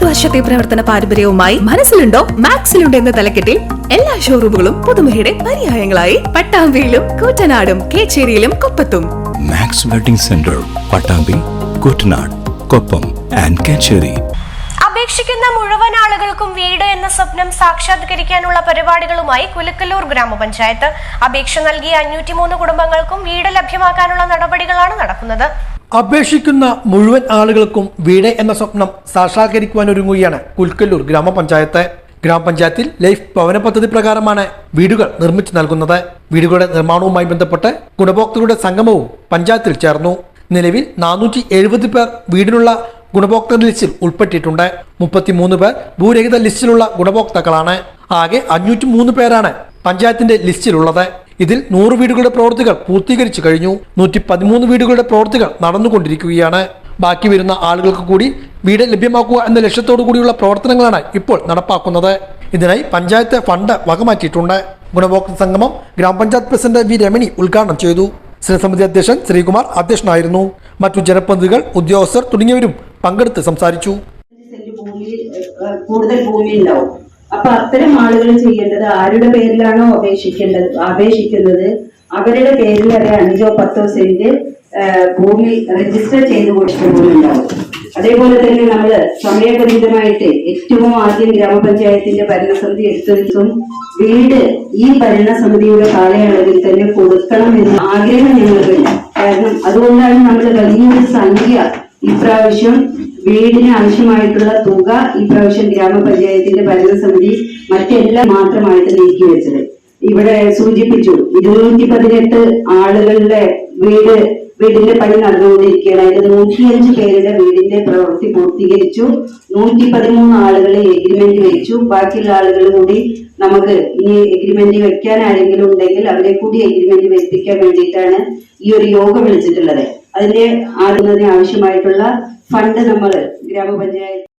മുപ്പത് വർഷത്തെ പ്രവർത്തന പാരമ്പര്യവുമായി മനസ്സിലുണ്ടോ? മാക്സിലുണ്ടോ എന്ന തലക്കെട്ടിൽ എല്ലാ ഷോറൂമുകളും പുതുമയുടെ പര്യായങ്ങളായി. പട്ടാമ്പിയിലും കൂറ്റനാടും കേച്ചേരിയിലും കൊപ്പത്തും. Max wedding centre Pattambi Koottanad Koppam and Kechery. അപേക്ഷിക്കുന്ന മുഴുവൻ ആളുകൾക്കും വീട് എന്ന സ്വപ്നം സാക്ഷാത്കരിക്കാനുള്ള പരിപാടികളുമായി കുലക്കല്ലൂർ ഗ്രാമപഞ്ചായത്ത്. അപേക്ഷ നൽകിയ അഞ്ഞൂറ്റിമൂന്ന് കുടുംബങ്ങൾക്കും വീട് ലഭ്യമാക്കാനുള്ള നടപടികളാണ് നടക്കുന്നത്. അപേക്ഷിക്കുന്ന മുഴുവൻ ആളുകൾക്കും വീട് എന്ന സ്വപ്നം സാക്ഷാത്കരിക്കുവാൻ ഒരുങ്ങുകയാണ് കുൽക്കല്ലൂർ ഗ്രാമപഞ്ചായത്ത്. ഗ്രാമപഞ്ചായത്തിൽ ലൈഫ് ഭവന പദ്ധതി പ്രകാരമാണ് വീടുകൾ നിർമ്മിച്ചു നൽകുന്നത്. വീടുകളുടെ നിർമ്മാണവുമായി ബന്ധപ്പെട്ട് ഗുണഭോക്തൃയുടെ സംഗമവും പഞ്ചായത്തിൽ ചേർന്നു. നിലവിൽ നാനൂറ്റി എഴുപത് പേർ വീടിനുള്ള ഗുണഭോക്തൃ ലിസ്റ്റിൽ ഉൾപ്പെട്ടിട്ടുണ്ട്. മുപ്പത്തിമൂന്ന് പേർ ഭൂരഹിത ലിസ്റ്റിലുള്ള ഗുണഭോക്താക്കളാണ്. ആകെ അഞ്ഞൂറ്റി മൂന്ന് പേരാണ് പഞ്ചായത്തിന്റെ ലിസ്റ്റിലുള്ളത്. ഇതിൽ നൂറ് വീടുകളുടെ പ്രവൃത്തികൾ പൂർത്തീകരിച്ചു കഴിഞ്ഞു. നൂറ്റി പതിമൂന്ന് വീടുകളുടെ പ്രവൃത്തികൾ നടന്നുകൊണ്ടിരിക്കുകയാണ്. ബാക്കി വരുന്ന ആളുകൾക്ക് കൂടി വീട് ലഭ്യമാക്കുക എന്ന ലക്ഷ്യത്തോടു കൂടിയുള്ള പ്രവർത്തനങ്ങളാണ് ഇപ്പോൾ നടപ്പാക്കുന്നത്. ഇതിനായി പഞ്ചായത്ത് ഫണ്ട് വകമാറ്റിയിട്ടുണ്ട്. ഗുണഭോക്തൃ സംഗമം ഗ്രാമപഞ്ചായത്ത് പ്രസിഡന്റ് വി രമണി ഉദ്ഘാടനം ചെയ്തു. സ്ഥിരസമിതി അധ്യക്ഷൻ ശ്രീകുമാർ അധ്യക്ഷനായിരുന്നു. മറ്റു ജനപ്രതിനിധികൾ ഉദ്യോഗസ്ഥർ തുടങ്ങിയവരും പങ്കെടുത്ത് സംസാരിച്ചു. കൂടുതൽ ഭൂമി ഉണ്ടാവും. അപ്പൊ അത്തരം ആളുകൾ ചെയ്യേണ്ടത് ആരുടെ പേരിലാണോ അപേക്ഷിക്കേണ്ടത് അപേക്ഷിക്കുന്നത്? അവരുടെ പേരിൽ ഒരു അഞ്ചോ പത്തോ സെന്റ് ഭൂമി രജിസ്റ്റർ ചെയ്ത് കൊടുക്കുന്നുണ്ടാവും അതേപോലെ തന്നെ നമ്മൾ സമയബന്ധിതമായിട്ട് ഏറ്റവും ആദ്യം ഗ്രാമപഞ്ചായത്തിന്റെ ഭരണസമിതി എടുത്തും വീട് ഈ ഭരണസമിതിയുടെ കാലയളവിൽ തന്നെ കൊടുക്കണം എന്ന ആഗ്രഹം ഞങ്ങൾക്കില്ല കാരണം അതുകൊണ്ടാണ് നമ്മൾ വലിയൊരു സംഖ്യ ഇപ്രാവശ്യം വീടിന് ആവശ്യമായിട്ടുള്ള തുക ഇപ്രാവശ്യം ഗ്രാമപഞ്ചായത്തിന്റെ ഭരണസമിതി മറ്റെല്ലാം മാത്രമായിട്ട് നീക്കി വെച്ചത്. ഇവിടെ സൂചിപ്പിച്ചു ഇരുന്നൂറ്റി പതിനെട്ട് ആളുകളുടെ വീട് വീടിന്റെ പണി നടന്നുകൊണ്ടിരിക്കുകയാണ്. അതിൽ നൂറ്റിയഞ്ച് പേരുടെ വീടിന്റെ പ്രവൃത്തി പൂർത്തീകരിച്ചു നൂറ്റി പതിമൂന്ന് ആളുകളെ എഗ്രിമെന്റ് വെച്ചു. ബാക്കിയുള്ള ആളുകൾ കൂടി നമുക്ക് ഇനി എഗ്രിമെന്റ് വെക്കാൻ ആരെങ്കിലും ഉണ്ടെങ്കിൽ അവരെ കൂടി എഗ്രിമെന്റ് വെപ്പിക്കാൻ വേണ്ടിയിട്ടാണ് ഈ ഒരു യോഗം വിളിച്ചിട്ടുള്ളത്. അതിന്റെ ആകുന്നതിന് ആവശ്യമായിട്ടുള്ള ഫണ്ട് നമ്മൾ ഗ്രാമപഞ്ചായത്ത്